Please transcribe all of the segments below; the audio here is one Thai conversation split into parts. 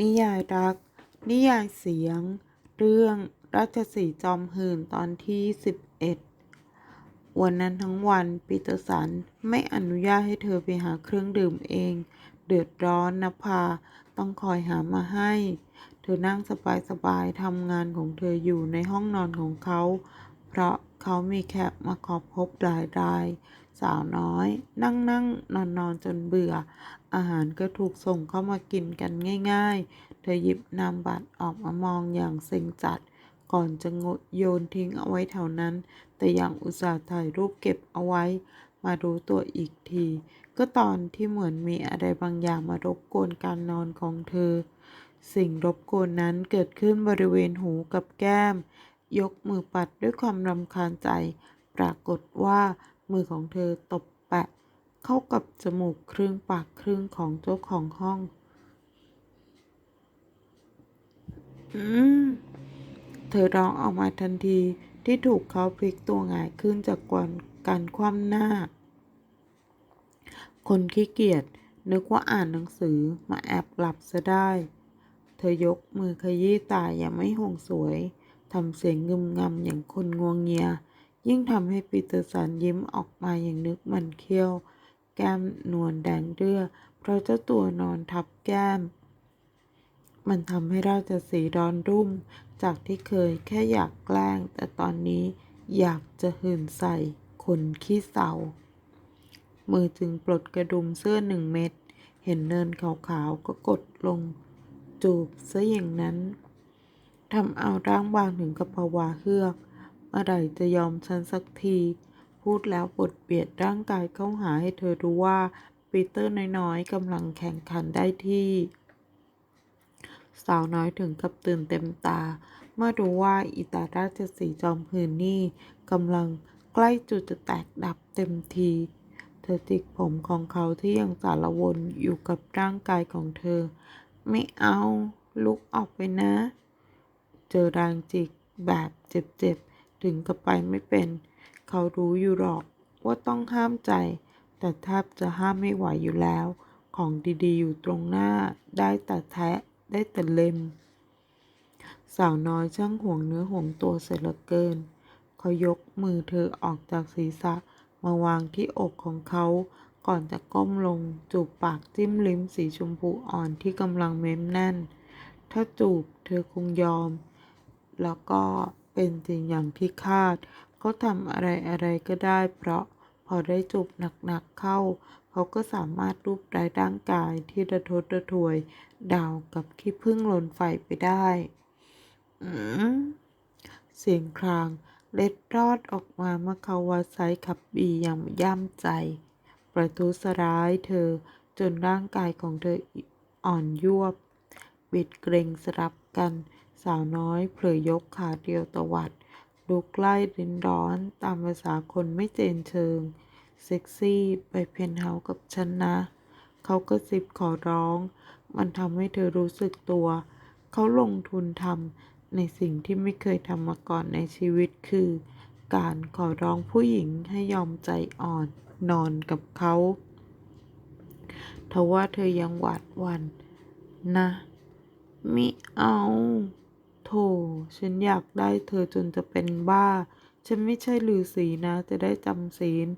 นิยายรัก นิยายเสียง เรื่องราชสีจอมหื่นตอนที่ 11 วันนั้นทั้งวันปีเตอร์สันไม่อนุญาตให้เธอไปหาเครื่องดื่มเอง เดือดร้อนนภาต้องคอยหามาให้ เธอนั่งสบายๆทำงานของเธออยู่ในห้องนอนของเขา เพราะเขามีแขกมาขอพบหลายราย สาวน้อย นั่งนั่งนอนนอนจนเบื่อ อาหารก็ถูกส่งเข้ามากินกันง่าย ๆ เธอหยิบนามบัตรออกมามองอย่างเซ็งจัด ก่อนจะงดโยนทิ้งเอาไว้แถวนั้น แต่ยังอุตส่าห์ถ่ายรูปเก็บเอาไว้ มารู้ตัวอีกที ก็ตอนที่เหมือนมีอะไรบางอย่างมารบกวนการนอนของเธอ สิ่งรบกวนนั้นเกิดขึ้นบริเวณหูกับแก้ม ยกมือปัดด้วยความรำคาญใจ ปรากฏว่า มือของเธอตบแปะ เข้ากับจมูกครึ่งปากครึ่งของเจ้าของห้อง อืม เธอร้องออกมาทันทีที่ถูกเขาพลิกตัวหงายขึ้นจากการการคว่ำหน้า คนขี้เกียจนึกว่าอ่านหนังสือมาแอบหลับซะได้ เธอยกมือขยี้ตาอย่างไม่ห่วงสวย ทำเสียงงึมงำอย่างคนงวงเงีย ยิ่งทำให้ปีเตอร์สันยิ้มออกมาอย่างนึกมันเคี้ยว แก้มนวลแดงเรือเพราะเจ้าตัวนอนทับแก้ม มันทำให้เราจะสีร้อนรุ่ม จากที่เคยแค่อยากแกล้ง แต่ตอนนี้อยากจะหื่นใส่คนขี้เศร้ามือจึงปลดกระดุมเสื้อหนึ่งเม็ด เห็นเนินขาวๆก็กดลง จูบซะอย่างนั้น ทำเอาร่างบางถึงกับภาวะเฮือก มื่อไหร่จะยอมฉันสักที พูดแล้วบดเบียดร่างกายเข้าหาให้เธอรู้ว่าปีเตอร์น้อยๆกำลังแข่งขันได้ที่ สาวน้อยถึงกับตื่นเต็มตา เมื่อรู้ว่าอิตาราชสีจอมหืนนี่กำลังใกล้จุดจะแตกดับเต็มที เธอจิกผมของเขาที่ยังสารวนอยู่กับร่างกายของเธอ ไม่เอาลุกออกไปนะ เจอแรงจิกแบบเจ็บๆ ถึงกับไปไม่เป็น เขารู้อยู่หรอกว่าต้องห้ามใจ แต่แทบจะห้ามไม่ไหวอยู่แล้ว ของดีๆ อยู่ตรงหน้า ได้แต่แทะ ได้แต่เล็ม สาวน้อยช่างห่วงเนื้อห่วงตัวเสียเหลือเกิน เขายกมือเธอออกจากศีรษะมาวางที่อกของเขาก่อนจะก้มลงจูบปากจิ้มลิ้มสีชมพูอ่อนที่กำลังเม้มแน่น ถ้าจูบเธอคงยอม แล้วก็ เป็นจริงอย่างที่คาด เขาทำอะไรอะไรก็ได้ เพราะพอได้จูบหนักๆเข้า เขาก็สามารถรูปไร้ร่างกายที่ระทดระทวย ดาวกับขี้ผึ้งหล่นไฟไปได้อืมเสียงครางเล็ดรอดออกมาเมื่อเขาวัดไซขับบีอย่างย่ำใจ ประทุษร้ายเธอจนร่างกายของเธออ่อนยวบบิดเกรงสลับกัน สาวน้อยเผลอยกขาเดียวตวัดลุกไล่รินร้อนตามภาษาคนไม่เจนเชิง เซ็กซี่ไปเพนเฮาส์กับฉันนะ เขาก็ซิบขอร้อง มันทำให้เธอรู้สึกตัว เขาลงทุนทำในสิ่งที่ไม่เคยทำมาก่อนในชีวิตคือ การขอร้องผู้หญิงให้ยอมใจอ่อนนอนกับเขาทว่าเธอยังหวาดหวั่นนะมิเอา โถฉันอยากได้เธอจนจะเป็นบ้า ฉันไม่ใช่ลือสีนะ จะได้จำศีล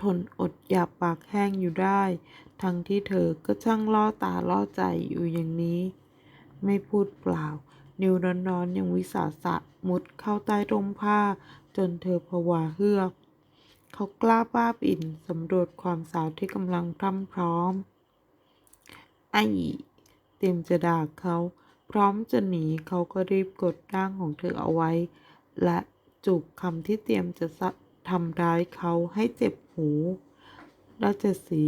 ทนอดอยากปากแห้งอยู่ได้ ทั้งที่เธอก็ช่างล่อตาล่อใจอยู่อย่างนี้ ไม่พูดเปล่า นิ้วร้อนๆยังวิสาสะมุดเข้าใต้ร่มผ้า จนเธอผวาเฮือกเขากล้าป้าปิ่นสำรวจความสาวที่กำลังพร่ำพร้อมไอ้เตรียมจะด่าเขา พร้อมจะหนีเขาก็รีบกดร่างของเธอเอาไว้ และจูบคำที่เตรียมจะสะทำร้ายเขาให้เจ็บหูราชสี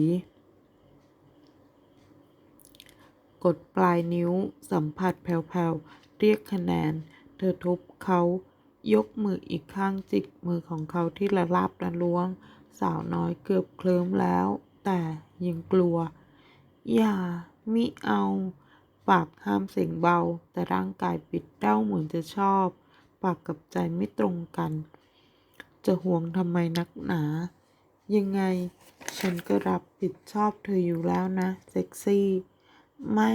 กดปลายนิ้วสัมผัสแผ่วๆ เรียกคะแนน เธอทุบเขายกมืออีกข้างจิกมือของเขาที่ละลาบละล้วง สาวน้อยเกือบเคลิ้มแล้ว แต่ยังกลัว อย่ามิเอา ปากห้ามเสียงเบา แต่ร่างกายปิดเด้าเหมือนจะชอบ ปากกับใจไม่ตรงกัน จะห่วงทำไมนักหนา ยังไง ฉันก็รับผิดชอบเธออยู่แล้วนะ เซ็กซี่ ไม่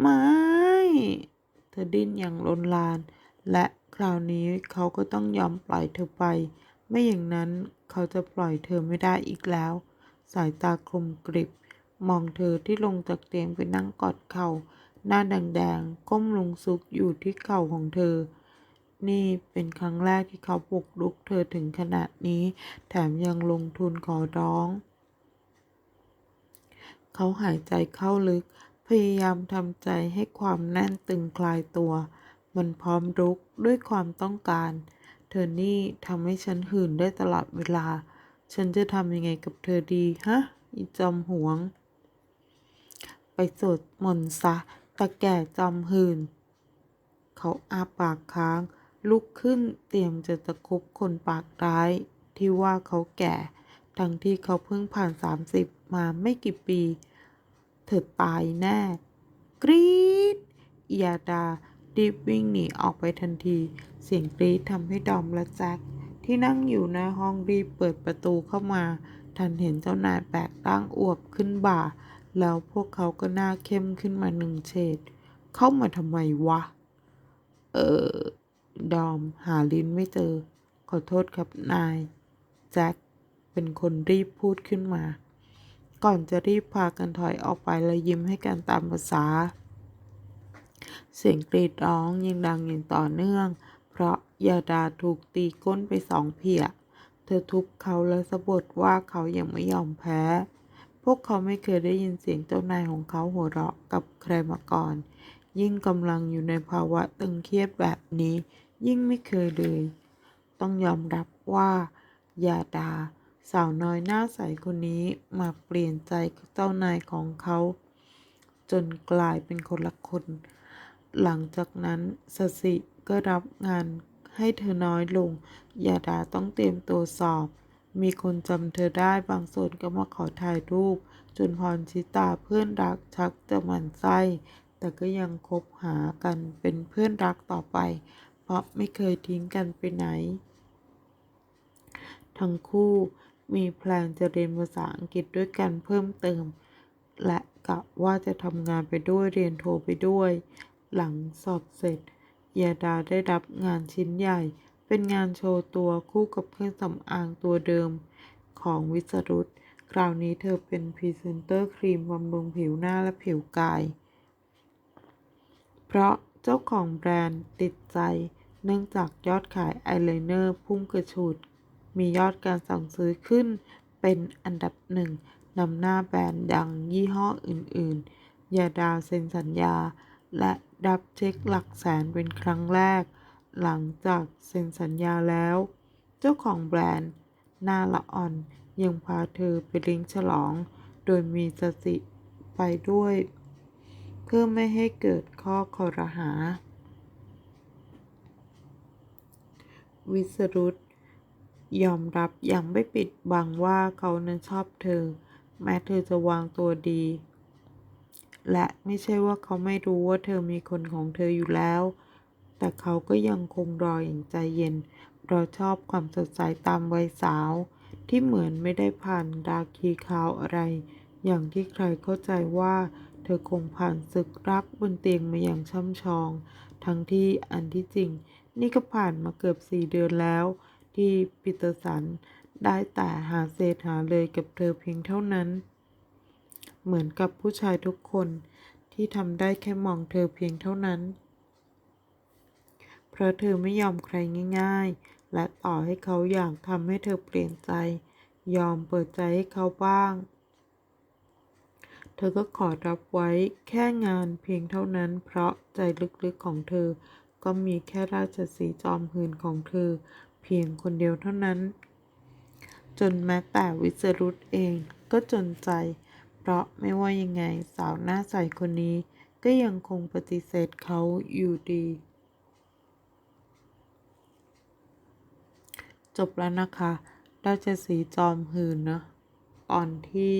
ไม่ เธอดิ้นอย่างลนลาน และคราวนี้เขาก็ต้องยอมปล่อยเธอไป ไม่อย่างนั้นเขาจะปล่อยเธอไม่ได้อีกแล้ว สายตาคมกริบ มองเธอที่ลงจากเตียงไปนั่งกอดเข่า หน้าแดงๆ ก้มลงซุกอยู่ที่เข่าของเธอ นี่เป็นครั้งแรกที่เขาปลุกลุกเธอถึงขนาดนี้ แถมยังลงทุนขอร้อง เขาหายใจเข้าลึก พยายามทำใจให้ความแน่นตึงคลายตัว มันพร้อมรุกด้วยความต้องการ เธอนี่ทำให้ฉันหื่นได้ตลอดเวลา ฉันจะทำยังไงกับเธอดีฮะอีจอมหวง ไปสวดมนต์ซะ ตะแก่จอมหื่นเขาอาปากค้าง ลุกขึ้นเตรียมจะตะคบคนปากร้าย ที่ว่าเขาแก่ ทั้งที่เขาเพิ่งผ่านสามสิบมาไม่กี่ปี เธอตายแน่ กรี๊ดยาดารีบวิ่งหนีออกไปทันที เสียงกรี๊ดทำให้ดอมและแจ็คที่นั่งอยู่ในห้องรีบเปิดประตูเข้ามา ทันเห็นเจ้านายแบกร่างอวบขึ้นบ่า แล้วพวกเขาก็หน้าเข้มขึ้นมาหนึ่งเฉด เข้ามาทำไมวะ เออ ดอมหาลิ้นไม่เจอ ขอโทษครับนาย แจ็คเป็นคนรีบพูดขึ้นมา ก่อนจะรีบพากันถอยออกไปและยิ้มให้กันตามภาษา เสียงกรีดร้องยังดังอย่างต่อเนื่อง เพราะยาดาถูกตีก้นไปสองเพียเธอทุบเขาและสะบดว่าเขายังไม่ยอมแพ้ พวกเขาไม่เคยได้ยินเสียงเจ้านายของเขาหัวเราะกับใครมาก่อน ยิ่งกำลังอยู่ในภาวะตึงเครียดแบบนี้ ยิ่งไม่เคยเลย ต้องยอมรับว่ายาดา สาวน้อยหน้าใสคนนี้มาเปลี่ยนใจเจ้านายของเขา จนกลายเป็นคนละคน หลังจากนั้นสสิก็รับงานให้เธอน้อยลง ยาดาต้องเตรียมตัวสอบ มีคนจำเธอได้บางส่วนก็มาขอถ่ายรูป จนพรชิตาเพื่อนรักชักจะหมันไส้ แต่ก็ยังคบหากันเป็นเพื่อนรักต่อไป เพราะไม่เคยทิ้งกันไปไหน ทั้งคู่มีแพลนจะเรียนภาษาอังกฤษด้วยกันเพิ่มเติม และกะว่าจะทำงานไปด้วยเรียนโทไปด้วย หลังสอบเสร็จยาดาได้รับงานชิ้นใหญ่ เป็นงานโชว์ตัวคู่กับเครื่องสำอางตัวเดิมของวิสรุตคราวนี้เธอเป็นพรีเซนเตอร์ครีมบำรุงผิวหน้าและผิวกาย เพราะเจ้าของแบรนด์ติดใจ เนื่องจากยอดขายอายไลเนอร์พุ่งกระฉูด มียอดการสั่งซื้อขึ้นเป็นอันดับหนึ่งนำหน้าแบรนด์ดังยี่ห้ออื่นๆ ยาดาเซ็นสัญญา และรับเช็คหลักแสนเป็นครั้งแรก หลังจากเซ็นสัญญาแล้ว เจ้าของแบรนด์ นาละอ่อนยังพาเธอไปเลี้ยงฉลอง โดยมีสติไปด้วย เพื่อไม่ให้เกิดข้อคอรหา วิสรุตยอมรับอย่างไม่ปิดบังว่าเขานั้นชอบเธอ แม้เธอจะวางตัวดี และไม่ใช่ว่าเขาไม่รู้ว่าเธอมีคนของเธออยู่แล้ว แต่เขาก็ยังคงรออย่างใจเย็นเพราะชอบความสดใสตามวัยสาว ที่เหมือนไม่ได้ผ่านดาคีคาวอะไร อย่างที่ใครเข้าใจว่า เธอคงผ่านศึกรักบนเตียงมาอย่างช่ำชอง ทั้งที่อันที่จริง นี่ก็ผ่านมาเกือบสี่เดือนแล้ว ที่ปีเตอร์สันได้แต่หาเศษหาเลยกับเธอเพียงเท่านั้น เหมือนกับผู้ชายทุกคนที่ทำได้แค่มองเธอเพียงเท่านั้น เพราะเธอไม่ยอมใครง่าย ๆ และต่อให้เขาอยากทำให้เธอเปลี่ยนใจ ยอมเปิดใจให้เขาบ้าง เธอก็ขอรับไว้แค่งานเพียงเท่านั้น เพราะใจลึกๆของเธอ ก็มีแค่ราชสีจอมหืนของเธอ เพียงคนเดียวเท่านั้น จนแม้แต่วิสรุตเองก็จนใจ เพราะไม่ว่ายังไงสาวหน้าใสคนนี้ก็ยังคงปฏิเสธเขาอยู่ดี จบแล้วนะคะราชสีจอมหืนเนะตอนที่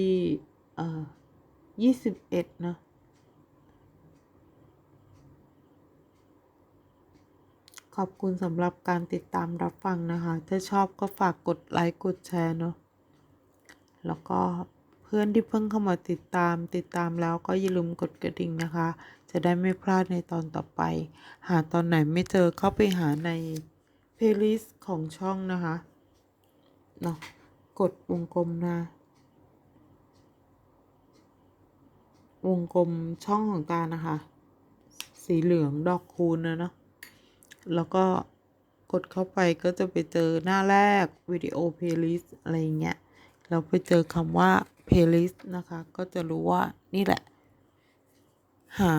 เอ่อยี่สิบเอ็ดนะขอบคุณสำหรับการติดตามรับฟังนะคะ ถ้าชอบก็ฝากกดไลค์กดแชร์เนอะแล้วก็เพื่อนที่เพิ่งเข้ามาติดตามติดตามแล้วก็อย่าลืมกดกระดิ่งนะคะ จะได้ไม่พลาดในตอนต่อไป หาตอนไหนไม่เจอเข้าไปหาใน ลย์ลิสต์ของช่องนะคะเนาะกดวงกลมนะ วงกลมช่องของตารนะคะ สีเหลืองดอกคูณนะเนาะแล้วก็กดเข้าไปก็จะไปเจอหน้าแรกวิดีโอเพลย์ลิสต์อะไรเงี้ยเราไปเจอคำว่าเพลย์ลิสต์นะคะ ก็จะรู้ว่านี่แหละ หา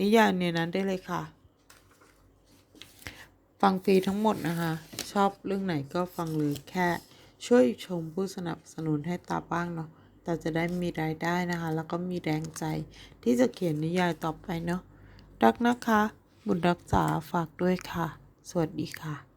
นิยายในนั้นได้เลยค่ะ ฟังฟรีทั้งหมดนะคะ ชอบเรื่องไหนก็ฟังเลยแค่ ช่วยชมผู้สนับสนุนให้ตาบ้างเนาะตาจะได้มีรายได้นะคะ แล้วก็มีแรงใจ ที่จะเขียนนิยายต่อไปเนาะรักนะคะ บุญรักษาฝากด้วยค่ะ สวัสดีค่ะ